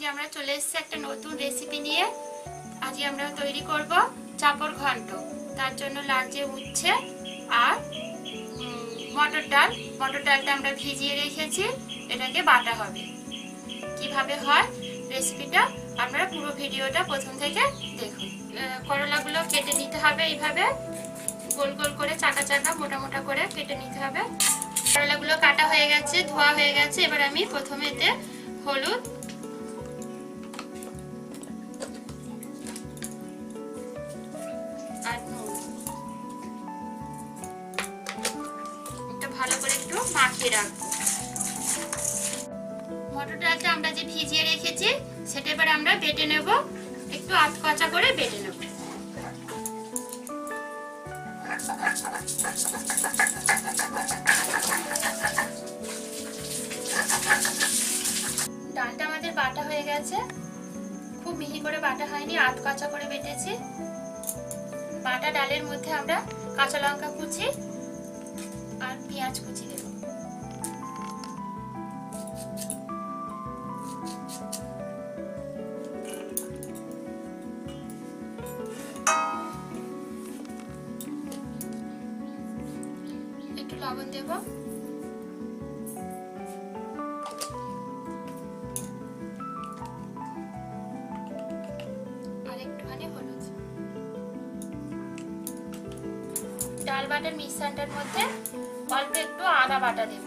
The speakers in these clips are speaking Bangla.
আজকে আমরা চলে এসেছি একটা নতুন রেসিপি নিয়ে। আজকে আমরা তৈরি করব চাপড় ঘন্ট। তার জন্য লাগছে উচ্ছে আর মটর ডাল। মটর ডালটা আমরা ভিজিয়ে রেখেছি। এটাকে বাটা হবে। কীভাবে হয় রেসিপিটা আপনারা পুরো ভিডিওটা প্রথম থেকে দেখুন। করলাগুলো কেটে নিতে হবে এইভাবে। গোল গোল করে চাকা চাকা মোটা মোটা করে কেটে নিতে হবে। করলাগুলো কাটা হয়ে গেছে, ধোয়া হয়ে গেছে। এবার আমি প্রথমে এতে হলুদ আর নুন ভালো করে একটু মাখিয়ে রাখব। মটর আমরা যে ভিজিয়ে রেখেছি, সেটা এবার আমরা বেটে একটু আধ কচা করে বেটে ডালটা আমাদের বাটা হয়ে গেছে। খুব মিহি করে বাটা হয়নি, আধ কাঁচা করে বেটেছি। বাটা ডালের মধ্যে আমরা কাঁচা লঙ্কা কুচি আর পেঁয়াজ কুচি দেব। একটু লবণ দেবো। আর একটুখানি হলুদ। ডাল বাটার মিশ্রণটার মধ্যে অল্প একটু আদা বাটা দেব।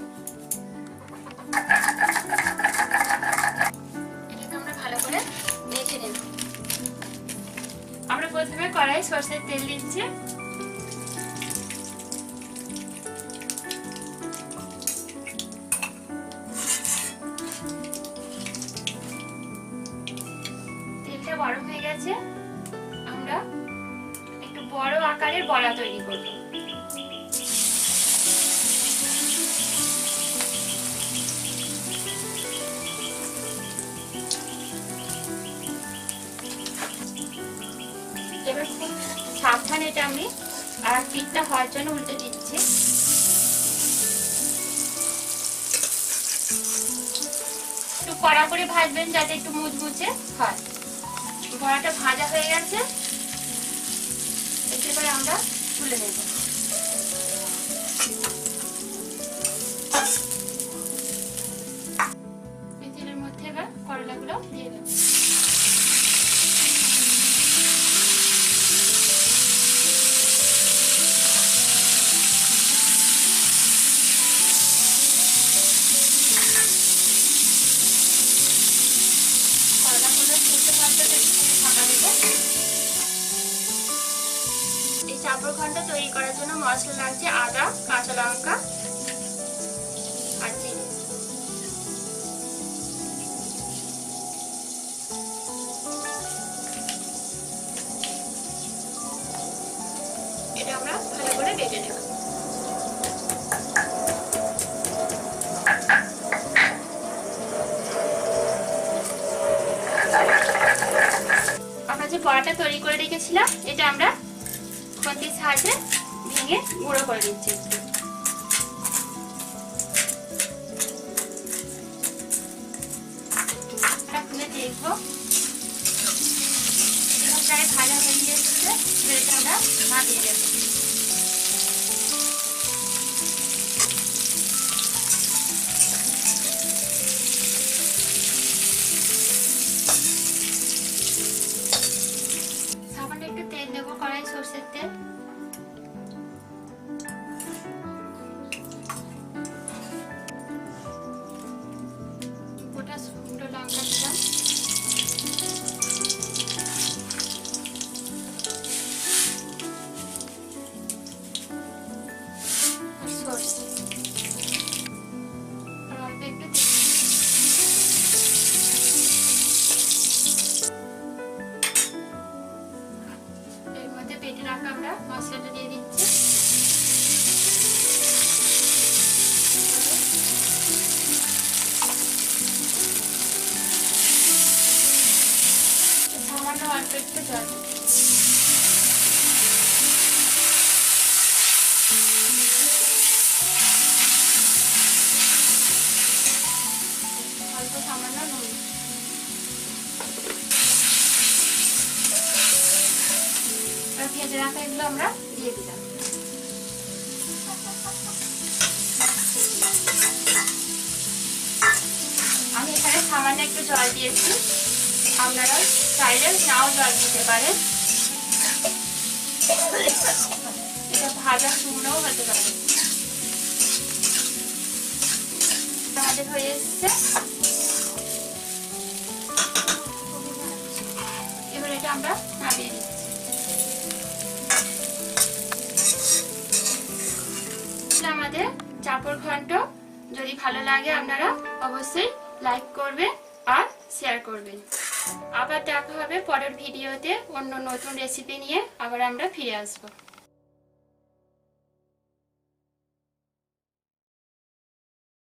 এটাকে আমরা ভালো করে মেখে নেব। আমরা প্রথমে কড়াই সর্ষের তেল দিচ্ছি। তেলটা গরম হয়ে গেছে। আমরা বড় আকারের বড়া তৈরি করব। এবার সাবধানে এটা আমি আর পিঠটা হওয়ার জন্য উল্টে দিচ্ছি। একটু কড়া করে ভাজবেন যাতে একটু মুচমুচে হয়। বড়াটা ভাজা হয়ে গেছে। এবারে আমরা তুলে নেব। মধ্যে এবার করলাগুলো দিয়ে দেব। করলাগুলো ফুটতে ফাটতে একটুখানি ঢাকা দেবো। চাপড় ঘন্ট তৈরি করার জন্য মশলা লাগছে আদা, কাঁচা লঙ্কা আর এটা আমরা ভালো করে বেটে নেব। আমরা যে বড়াটা তৈরি করে রেখেছিলাম, এটা আমরা খুন্তির সাহায্যে ভেঙে গুঁড়ো করে দিচ্ছি খুলে দেখব। প্রায় ভাজা হয়ে গিয়েছে আমরা ভাপিয়ে দেবো সর্ষের তেল গোটা শুকনো লঙ্কা দেখতে চাই অল্প সামান্য আর পেঁয়াজের আঁকা আমরা দিয়ে আমি এখানে সামান্য একটু জল দিয়েছি। আপনারা চাইলে নাও জল দিতে পারেন। এটা ভাজা শুকনোও হতে পারে। আমাদের হয়ে এসছে। এবার এটা আমরা নামিয়ে দিচ্ছি আমাদের চাপড় ঘন্ট, যদি ভালো লাগে আপনারা অবশ্যই লাইক করবেন আর শেয়ার করবেন। আবার দেখা হবে পরের ভিডিওতে অন্য নতুন রেসিপি নিয়ে। আবার আমরা ফিরে আসব।